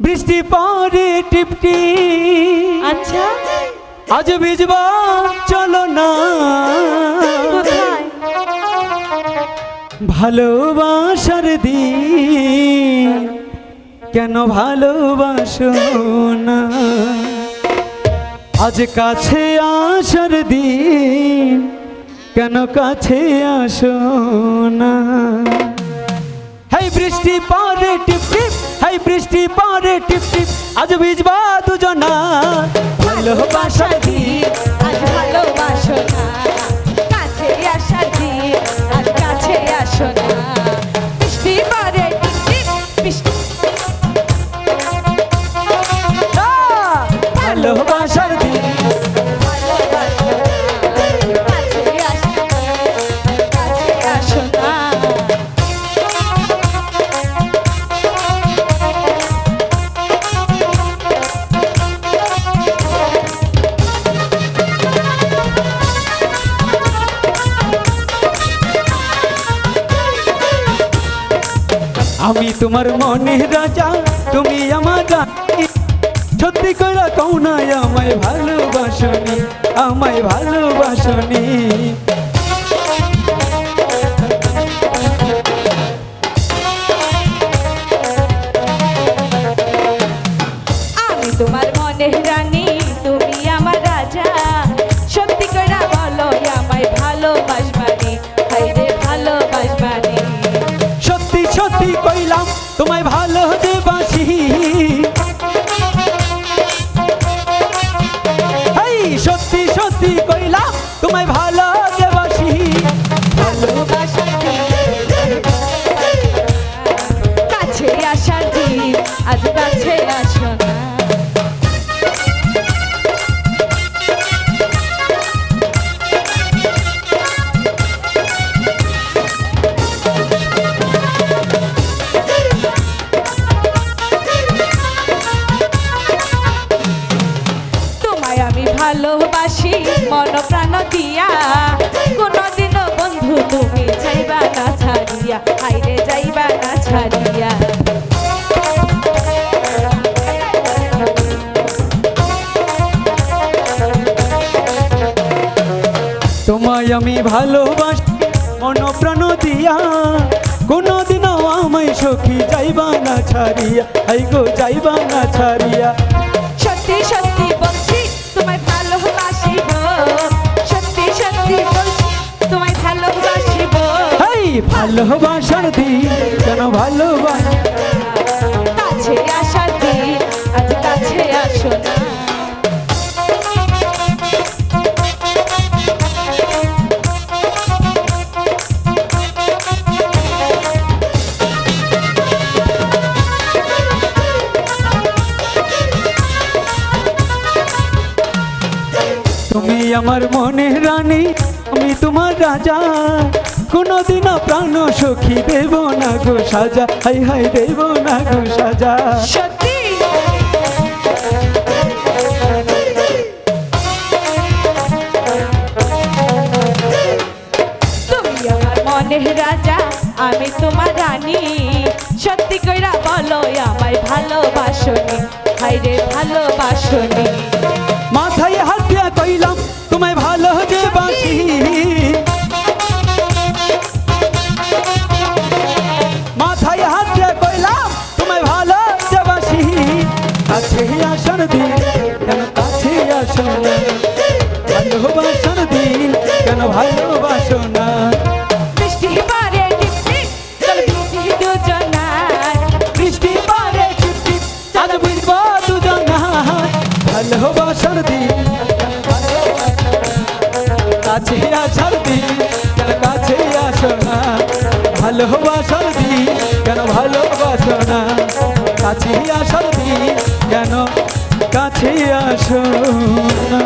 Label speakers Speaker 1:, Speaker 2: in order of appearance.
Speaker 1: বৃষ্টি পরে টিপটি
Speaker 2: আচ্ছা।
Speaker 1: আজ ভিজবা চলো না। ভালোবাসার দিন কেন ভালোবাসো না আজ কাছে আসার দিন কেন কাছে আসো না হাই বৃষ্টি পরে টিপ হাই বৃষ্টি পরে টিপ টিপ। আজ ভিজবা দুজনা।
Speaker 2: ভালোবাসা দিন
Speaker 1: আমি তোমার মনে রাজা তুমি আমার। সত্যি করে কও না আমায় ভালোবাসনি আমায় ভালোবাসনি
Speaker 2: আমি ভালোবাসি মন প্রাণ দিয়া। কোনদিনও বন্ধু তুমি যাইবা না ছাড়িয়া হাইরে যাইবা না ছাড়িয়া।
Speaker 1: তোমায় আমি ভালোবাসি মন প্রাণ দিয়া। কোনদিনও আমায় সখী যাইবা না ছাড়িয়া আই গো যাইবা না ছাড়িয়া।
Speaker 2: সত্যি সত্যি
Speaker 1: ভালোবাসার দিন কেন ভালোবাস?
Speaker 2: কাছে আসার দিন আজ কাছে আসো না।
Speaker 1: তুমি আমার মনে রানী আমি তোমার রাজা। কোনদিন প্রাণ সখী দেব না গো সাজা। হাই হাই, দেব না গো সাজা।
Speaker 2: সত্যি? রাজা, আমি তোমার রানী। সত্যি কইরা বলো, আমায় ভালোবাসনি। হাইরে ভালোবাসনি।
Speaker 1: ভালোবাসার দিন কাছে আসার দিন কেন কাছে আসো না? ভালোবাসার দিন কেন ভালোবাসো না? কাছে আসার দিন কাছে আসো না?